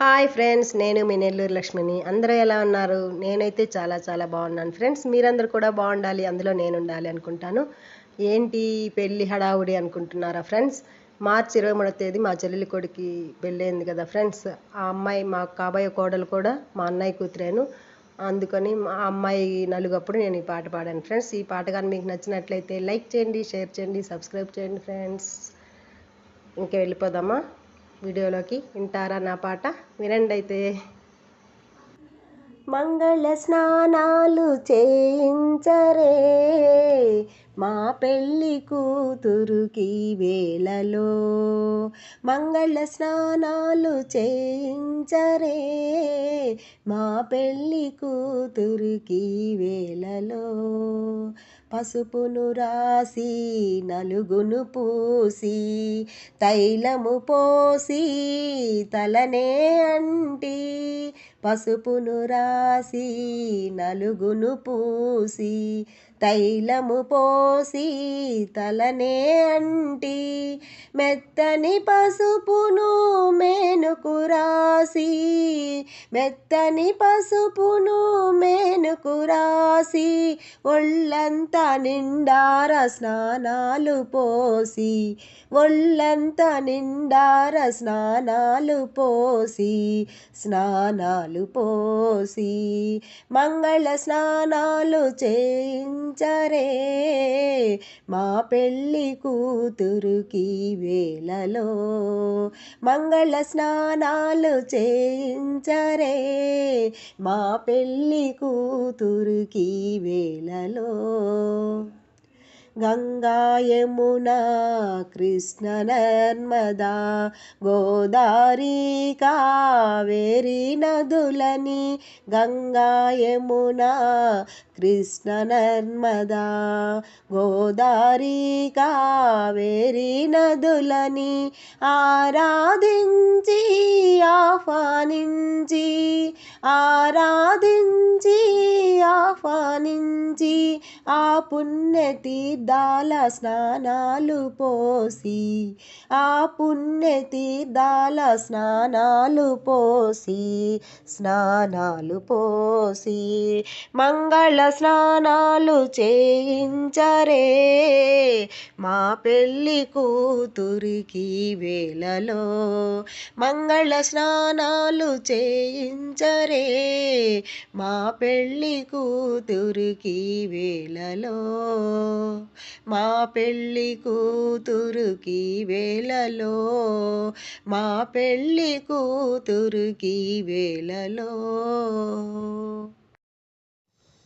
Hi friends నేను మీ నెల్లూరు లక్ష్మిని. అందరూ ఎలా ఉన్నారు? నేనైతే చాలా చాలా బాగున్నాను. ఫ్రెండ్స్ మీరందరూ కూడా బాగుండాలి. అందులో నేను ఉండాలి అనుకుంటాను. ఏంటి పెళ్ళి హడావుడి అనుకుంటున్నారా ఫ్రెండ్స్ మార్చి ఇరవై మూడో తేదీ మా చెల్లెలి కొడుకి పెళ్ళైంది కదా ఫ్రెండ్స్ ఆ అమ్మాయి మా కాబోయే కోడలు కూడా మా అన్నయ్య కూతురేను. అందుకని మా అమ్మాయి నలుగప్పుడు నేను ఈ పాట పాడాను ఫ్రెండ్స్ ఈ పాట కానీ మీకు నచ్చినట్లయితే లైక్ చేయండి షేర్ చేయండి సబ్స్క్రైబ్ చేయండి ఫ్రెండ్స్ ఇంకా వెళ్ళిపోదామా? వీడియోలోకి వింటారా నా పాట? వినండి అయితే మంగళ స్నానాలు చేయించరే మా పెళ్ళి కూతురుకి వేళలో. మంగళ స్నానాలు చేయించరే మా పెళ్ళి కూతురుకి వేళలో. పసుపును రాసి నలుగును పూసి తైలము పోసి తలనే అంటి. పసుపును రాసి నలుగును పూసి తైలము పోసి తలనే అంటి మెత్తని పసుపును మేనుకు రాసి మెత్తని పసుపును మేనుకు రాసి ఒళ్ళంతా నిండార స్నానాలు పోసి ఒళ్ళంతా నిండార స్నానాలు పోసి స్నానాలు పోసి మంగళ స్నానాలు పంచరే మా పెళ్ళి కూతురుకి వేళలో మంగళ స్నానాలు చేయించరే. మా పెళ్ళి కూతురుకి వేళలో గంగా యమున కృష్ణ నర్మదా గోదావరి కావేరి నదులని గంగా యమున కృష్ణ నర్మదా గోదావరి కావేరి నదులని ఆరాధించి ఆహ్వానించి ఆరాధించి ఆహ్వానించి ఆ పుణ్యతీర్థాల స్నానాలు పోసి ఆ పుణ్యతీర్థాల స్నానాలు పోసి స్నానాలు పోసి మంగళ స్నానాలు చేయించరే. మా పెళ్ళి కూతురికి వేళలో మంగళ స్నానాలు చేయించరే. మా పెళ్ళి కూ కూతురికి వేళలో మా పెళ్ళి కూతురుకి వేళలో మా పెళ్ళి కూతురుకి వేళలో.